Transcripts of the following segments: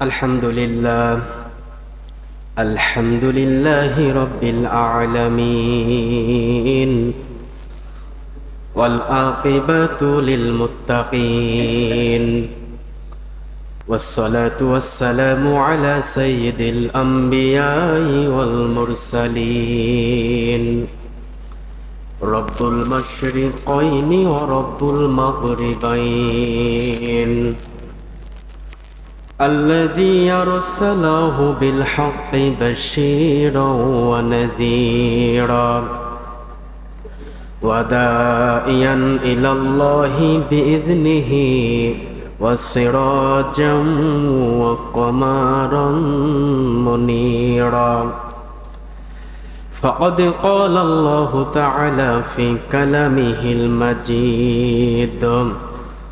الحمد لله الحمد لله رب العالمين. والعاقبة للمتقين. والصلاة والسلام على سيد الأنبياء والمرسلين. رب المشرقين ورب المغربين. الذي أرسله بالحق بشيرا ونذيرا وداعيا إلى الله بإذنه وسراجا وقمرا منيرا. فقد قال الله تعالى في كلامه المجيد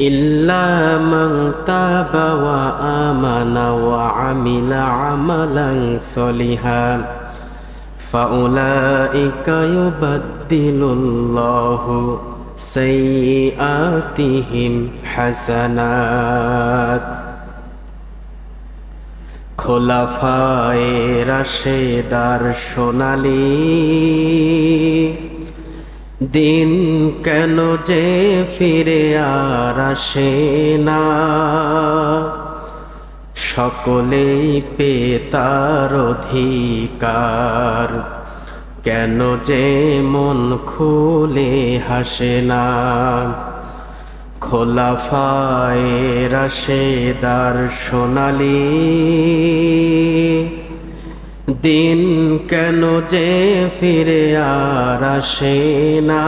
إلا من تاب وآمن وعمل عملا صالحا فأولئك يبدل الله سيئاتهم حسنات খোলাফায়ে রাশেদার সোনালি দিন কেন যে ফিরে আর আসে না। সকলেই পেতার অধিকার, কেন যে মন খুলে হাসে না। খোলাফায়ে রাশেদার সোনালি দিন কেন যে ফিরে আর আসে না।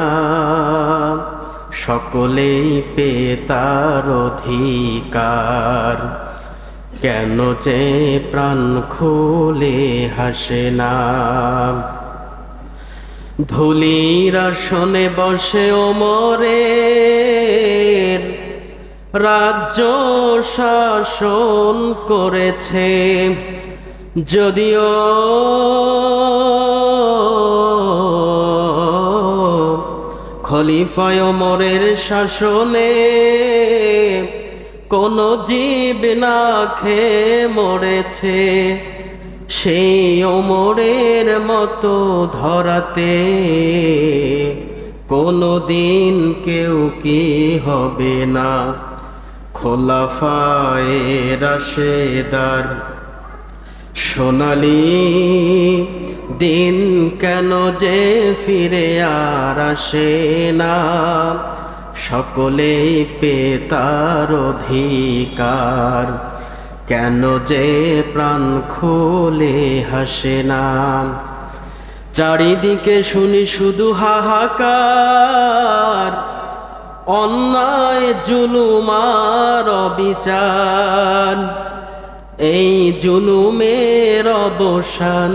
সকলেই পেতার অধিকার। কেন যে প্রাণ খুলে হাসে না। ধুলির আসনে বসে ওমরের রাজ্য শাসন করেছে। যদিও খলিফায় ওমরের শাসনে কোন জীব না খেয়ে মরেছে, সেই ওমরের মতো ধরাতে কোনো দিন কেউ কি হবে না। খোলাফায়ে রাশেদার সোনালি, দিন কেন যে ফিরে আর আসে না? সকলেই পেতার অধিকার, কেন যে প্রাণ খুলে হাসে না? চারিদিকে শুনি শুধু হাহাকার, অন্যায় জুলুমার অবিচার। এই জুলুমের অবসান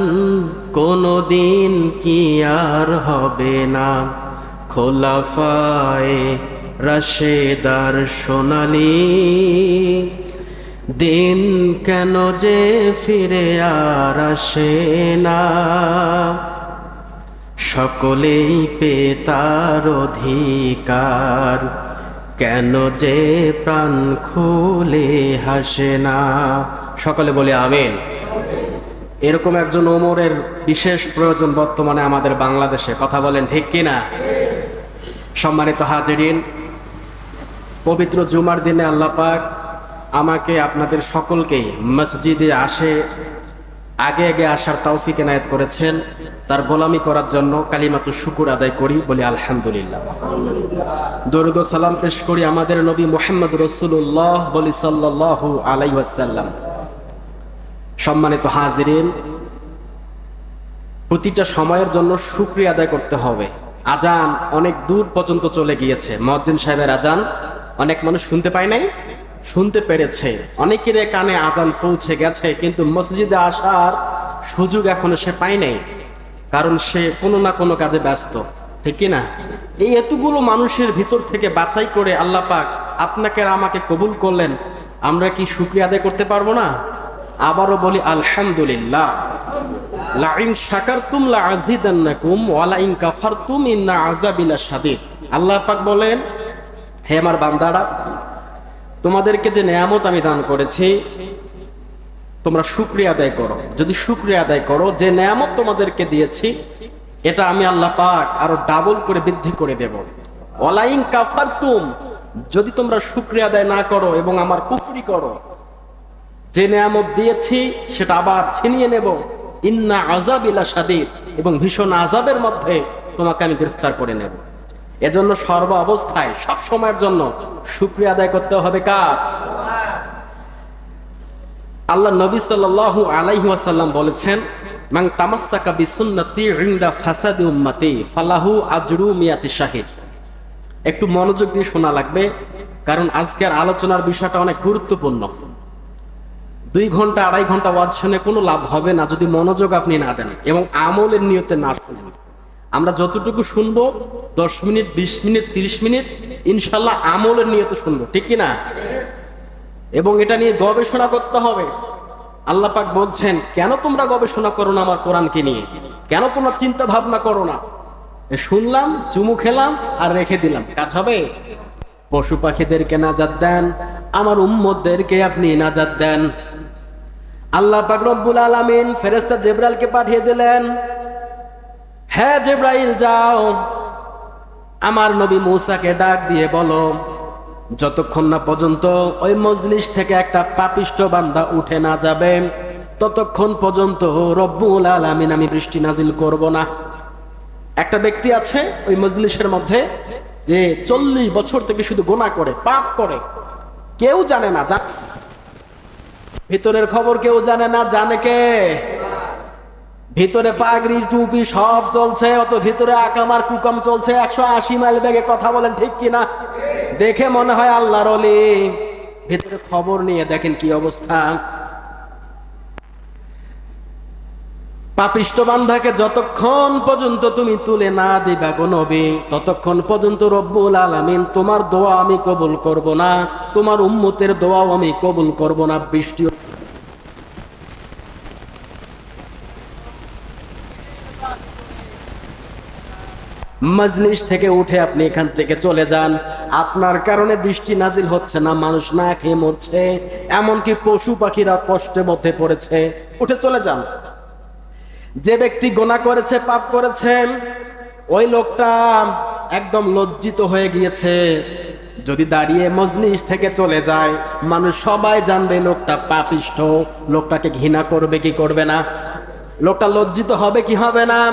কোনো দিন কি আর হবে না। খোলাফায় রাশেদার সোনালি, দিন কেন যে ফিরে আর আসে না। সকলেই পেতার অধিকার, কেন যে প্রাণ খুলে হাসে না। সকলে বলে আমেন। এরকম একজন ওমরের বিশেষ প্রয়োজন বর্তমানে আমাদের বাংলাদেশে, কথা বলেন ঠিক কিনা? সম্মানিত হাজিরিন, পবিত্র জুমার দিনে আল্লাপাক আমাকে, আপনাদের সকলকেই মসজিদে আসে, আগে আগে আসার তৌফিক এনায়েত করেছেন। তার গোলামি করার জন্য কালিমাতু শুকুর আদায় করি বলি আলহামদুলিল্লাহ। দরুদ সালাম পেশ করি আমাদের নবী মোহাম্মদ রসুল্লাহ বলি সাল্লাহ আলাই ওয়াসাল্লাম। সম্মানিত হাজিরিন, প্রতিটা সময়ের জন্য শুক্রিয়া আদায় করতে হবে। আজান অনেক দূর পর্যন্ত চলে গিয়েছে। মজ্জিন সাহেবের আজান অনেক মানুষ শুনতে পায় নাই, শুনতে পেরেছে। অনেকের কানে আজান পৌঁছে গেছে, কিন্তু মসজিদে আসার সুযোগ এখনও সে পায় নাই, কারণ সে কোনো না কোনো কাজে ব্যস্ত। ঠিক না এই এতগুলো মানুষের ভিতর থেকে বাছাই করে আল্লাহ পাক আপনাকে আমাকে কবুল করলেন, আমরা কি শুক্রিয়া আদায় করতে পারব না? আবারও বলি, আলহামদুলিল্লাহ। লাইন কাফারতুম আল্লাহ পাক বলেন বান্দারা, তোমাদেরকে যে নেয়ামত আমি দান করেছি, তোমরা শুক্রিয়া আদায় করো। যদি আদায় করো, যে নেয়ামত তোমাদেরকে দিয়েছি, এটা আমি আল্লাহ পাক আরও ডাবল করে বৃদ্ধি করে দেব। ওয়ালাইন কাফারতুম, যদি তোমরা শুক্রিয়া আদায় না করো এবং আমার কুফরি করো যে নেয়ামত দিয়েছি, সেটা আবার ছিনিয়ে নেব। ইন্না আজাবিলা সাদির এবং ভীষণ আজাবের মধ্যে তোমাকে আমি গ্রেফতার করে নেব। এজন্য সর্ব অবস্থায়, সব সময়ের জন্য শুক্রিয়া আদায় করতে হবে কার? আল্লাহ নবী সাল্লাল্লাহু আলাইহি ওয়াসাল্লাম বলেছেন, মান তামাসসাকা বিসুন্নতি ইনদা ফাসাদি উম্মতি, ফালাহু আজরু মিয়াতি শাহিদ। একটু মনোযোগ দিয়ে শোনা লাগবে, কারণ আজকের আলোচনার বিষয়টা অনেক গুরুত্বপূর্ণ। দুই ঘণ্টা, আড়াই ঘণ্টা ওয়াজ শুনে কোনো লাভ হবে না যদি মনোযোগ আপনি না দেন এবং আমলের নিয়তে না শুনেন। আমরা যতটুকু শুনব, দশ মিনিট, বিশ মিনিট, তিরিশ মিনিট, ইনশাল্লাহ আমলের নিয়তে শুনব, ঠিক না? এবং এটা নিয়ে গবেষণা করতে হবে। আল্লাহ পাক বলছেন, কেন তোমরা গবেষণা করো না আমার কোরআনকে নিয়ে? কেন তোমরা চিন্তা ভাবনা করো না? শুনলাম, চুমু খেলাম আর রেখে দিলাম। কাজ হবে? পশু পাখিদেরকে নাজাদ দেন, আমার উম্মতদেরকে আপনি নাজাদ দেন। আল্লাহ পাক রব্বুল আলামিন ফেরেশতা জেব্রাইলকে পাঠিয়ে দিলেন হ্যাঁ জেব্রাইল, যাও। আমার নবী মৌসাকে ডাক দিয়ে বলো, যতক্ষণ না পর্যন্ত ওই মজলিস থেকে একটা পাপিষ্ট বান্দা উঠে না যাবে, ততক্ষণ পর্যন্ত রব্বুল আলামিন আমি বৃষ্টি নাজিল করব না। একটা ব্যক্তি আছে ওই মজলিসের মধ্যে, যে চল্লিশ বছর থেকে শুধু গোনা করে, পাপ করে। কেউ জানে না। ভিতরের খবর কেউ জানে না, জানে কে? ভিতরে পাগড়ি টুপি সব চলছে, অত ভিতরে আকামার কুকাম চলছে, একশো আশি মাইল ব্যাগে কথা বলেন ঠিক কিনা দেখে মনে হয় আল্লাহর অলি। ভিতরে খবর নিয়ে দেখেন কি অবস্থা। পাপিষ্ট বান্ধাকে যতক্ষণ পর্যন্ত তুমি তুলে না দিবা গো নবী, ততক্ষণ পর্যন্ত রব্বুল আলামিন তোমার দোয়া আমি কবুল করব না, তোমার উম্মতের দোয়াও আমি কবুল করব না। বৃষ্টি মজলিস থেকে উঠে আপনি এখান থেকে চলে যান। আপনার কারণে বৃষ্টি নাজিল হচ্ছে না, মানুষ না খেয়ে মরছে, এমনকি পশু পাখিরা কষ্টের মধ্যে পড়েছে। উঠে চলে যান। যে ব্যক্তি গোনা করেছে, পাপ করেছে, ওই লোকটা একদম লজ্জিত হয়ে গিয়েছে। যদি দাঁড়িয়ে মজলিস থেকে চলে যায়, মানুষ সবাই জানবে লোকটা পাপিষ্ঠ লোকটাকে ঘৃণা করবে কি করবে না। লোকটা লজ্জিত হবে কি হবে না।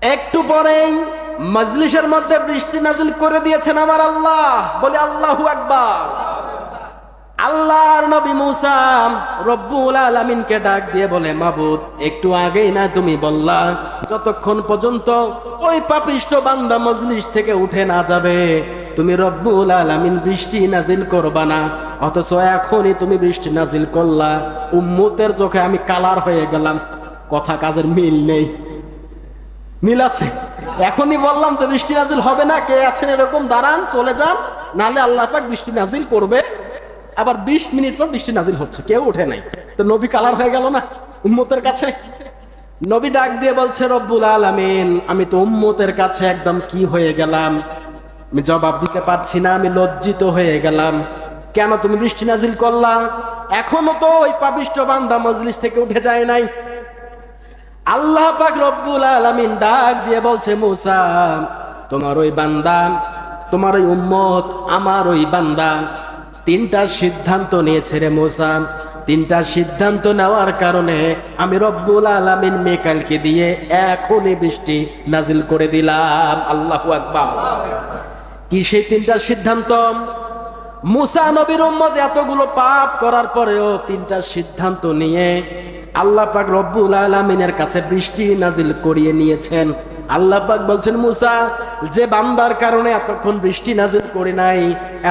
একটু পরেই মজলিসের মধ্যে বৃষ্টি নাজিল করে দিয়েছেন আমার আল্লাহ। বলে আল্লাহু আকবার। আল্লাহর নবী মুসা রব্বুল আলামিনকে ডাক দিয়ে বলে, মাবুদ, একটু আগেই না তুমি বললা, যতক্ষণ পর্যন্ত ওই পাপিষ্ট বান্দা মজলিস থেকে উঠে না যাবে, তুমি রব্বুল আলামিন বৃষ্টি নাজিল করবা না, অথচ এখনই তুমি বৃষ্টি নাজিল করলা। উম্মতের চোখে আমি কালার হয়ে গেলাম, কথা কাজের মিল নেই। মিল আছে। এখনই বললাম যে বৃষ্টি নাজিল হবে না, কে আছেন এরকম, দাঁড়ান, চলে যান, নাহলে আল্লাহ পাক বৃষ্টি নাজিল করবে। আবার বিশ মিনিট পর বৃষ্টি নাজিল হচ্ছে, কেউ উঠে নাই। তো নবী কালার হয়ে গেল না উম্মতের কাছে? নবী ডাক দিয়ে বলছে, রব্বুল আলামিন, আমি তো উম্মতের কাছে একদম কি হয়ে গেলাম? আমি জবাব দিতে পারছি না, আমি লজ্জিত হয়ে গেলাম। কেন তুমি বৃষ্টি নাজিল করলা? এখনও তো ওই পাপিষ্ট বান্দা মজলিস থেকে উঠে যায় নাই। আল্লাহ পাক রব্বুল আলামিন ডাক দিয়ে বলছে, মুসা, তোমার ওই বান্দা, তোমার ওই উম্মত, আমার ওই বান্দা তিনটা সিদ্ধান্ত নিয়েছে রে মুসা। তিনটা সিদ্ধান্ত নেওয়ার কারণে আমি রব্বুল আলামিন মেকালকে দিয়ে এখনই বৃষ্টি নাজিল করে দিলাম। আল্লাহ আকবার। কি সেই তিনটা সিদ্ধান্ত? মুসা নবীর এতগুলো পাপ করার পরেও তিনটা সিদ্ধান্ত নিয়ে আল্লাহ পাক রব্বুল আলমিনের কাছে বৃষ্টি নাজিল করিয়ে নিয়েছেন। আল্লাহ পাক বলছেন, মুসা যে বান্দার কারণে এতক্ষণ বৃষ্টি নাজিল করি নাই,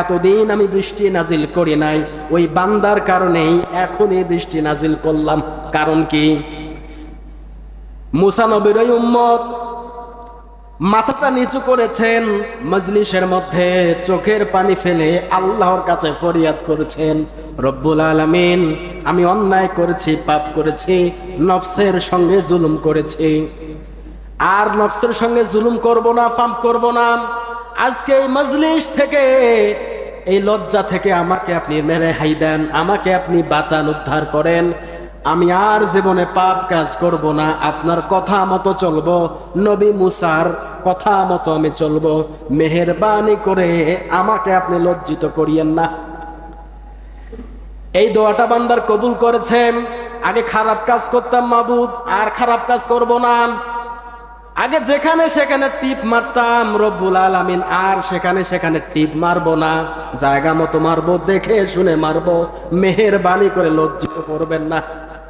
এতদিন আমি বৃষ্টি নাজিল করি নাই, ওই বান্দার কারণেই এখনই বৃষ্টি নাজিল করলাম। কারণ কি? মুসা নবীর উম্মত মাথাটা নিচু করেছেন, মজলিসের মধ্যে চোখের পানি ফেলে আল্লাহর কাছে ফরিয়াদ করেছেন, রব্বুল আলামিন, আমি অন্যায় করেছি, পাপ করেছি, নফসের সঙ্গে জুলুম করেছি আর নফসের সঙ্গে জুলুম করব না পাম্প করব না। আজকে এই মজলিস থেকে, এই লজ্জা থেকে আমাকে আপনি মেরে হাই দেন, আমাকে আপনি বাঁচান, উদ্ধার করেন। আমি আর জীবনে পাপ কাজ করব না, আপনার কথা মতো চলবো। নবী মুসার কথা মতো আমি চলবো। মেহেরবানি করে আমাকে আপনি লজ্জিত করিয়েন না। এই দোয়াটা বান্দার কবুল করেছেন। আগে খারাপ কাজ করতাম মাবুদ, আর খারাপ কাজ করব না। আগে যেখানে সেখানে টিপ মারতাম, রব্বুল আলামিন, আর সেখানে সেখানে টিপ মারবো না। জায়গা মতো মারবো, দেখে শুনে মারবো। মেহেরবানি করে লজ্জিত করবেন না।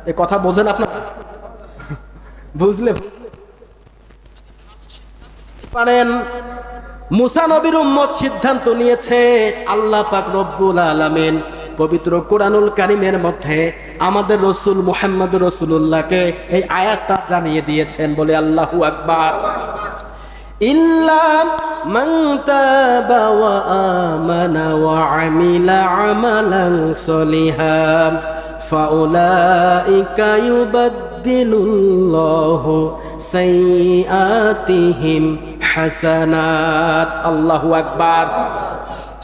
এ কথা বোঝেন আপনার? বুঝলে? পারেন, মুসা নবীর উম্মত সিদ্ধান্ত নিয়েছে, আল্লাহ পাক রব্বুল আলামিন পবিত্র কোরআনুল কারিমের মধ্যে আমাদের রসুল মুহাম্মদ রসুল্লাহকে এই আয়াতটা জানিয়ে দিয়েছেন বলে আল্লাহু আকবার ইল্লা মান তাবা ওয়া আমানা ওয়া আমিলা আমালান সলিহা فأولئك يبدل الله سيئاتهم حسنات الله أكبر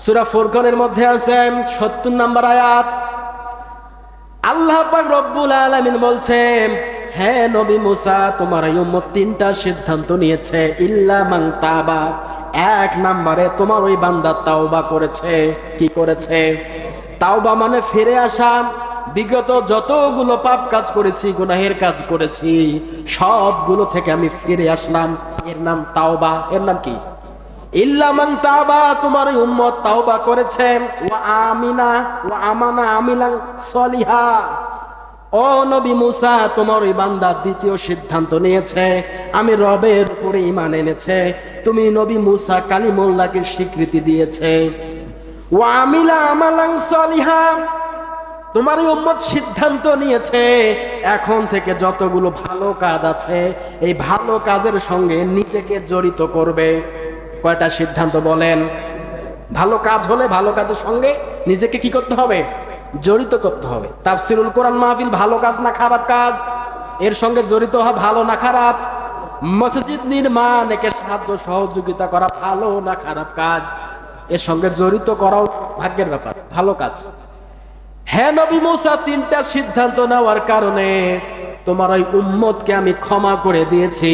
সূরা ফুরকানের মধ্যে আছে সত্তর নাম্বার আয়াত। আল্লাহ পাক রব্বুল আলামিন বলছেন হ্যাঁ নবী মুসা, তোমার উম্মত তিনটা সিদ্ধান্ত নিয়েছে। ইল্লা মান তাবা, এক নাম্বারে তোমার ওই বান্দা তাওবা করেছে। কি করেছে? তাওবা মানে ফিরে আসা। বিগত যতগুলো পাপ কাজ করেছি, গুনাহের কাজ করেছি, সবগুলো থেকে আমি ফিরে আসলাম। এর নাম তাওবা। এর নাম কি? তোমার তাওবা করেছেন ওয়া আমিনা, ওয়া আমানা আমিলাং সলিহা। তোমার দ্বিতীয় সিদ্ধান্ত নিয়েছে। আমি রবের উপরে ইমান এনেছে। তুমি নবী মুসা কালিমুল্লাহকে স্বীকৃতি দিয়েছে। ওয়া আমিলা আমালাং সলিহা। তোমার এই উম্মত সিদ্ধান্ত নিয়েছে। এখন থেকে যতগুলো ভালো কাজ আছে, এই ভালো কাজের সঙ্গে নিজেকে জড়িত করবে। কয়টা সিদ্ধান্ত বলেন? ভালো কাজ হলে ভালো কাজের সঙ্গে নিজেকে কি করতে হবে? জড়িত করতে হবে। তাফসিরুল কোরআন মাহফিল ভালো কাজ না খারাপ কাজ? এর সঙ্গে জড়িত হওয়া ভালো না খারাপ? মসজিদ নির্মাণ একে সাহায্য সহযোগিতা করা ভালো না খারাপ কাজ? এর সঙ্গে জড়িত করাও ভাগ্যের ব্যাপার, ভালো কাজ। হ্যাঁ নবী মুসা, তিনটা সিদ্ধান্ত নেওয়ার কারণে তোমার ওই উম্মতকে আমি ক্ষমা করে দিয়েছি।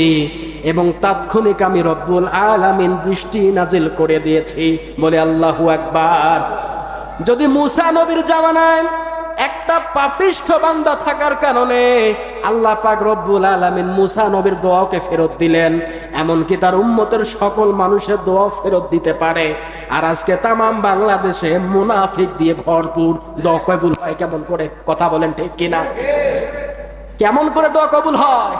এবং তাৎক্ষণিক আমি রব্বুল আলামিন বৃষ্টি নাজিল করে দিয়েছি। বলে আল্লাহু একবার যদি মুসা নবীর জামানায় একটা পাপিষ্ঠ বান্দা থাকার কারণে আল্লাহ পাক রব্বুল আলামিন মুসা নবীর দোয়াকে ফেরত দিলেন, এমনকি তার উম্মতের সকল মানুষের দোয়া ফেরত দিতে পারে। আর আজকে তামাম বাংলাদেশে মুনাফিক দিয়ে ভরপুর, দোয়া কবুল হয় কেমন করে? কথা বলেন ঠিক কিনা? কেমন করে দোয়া কবুল হয়?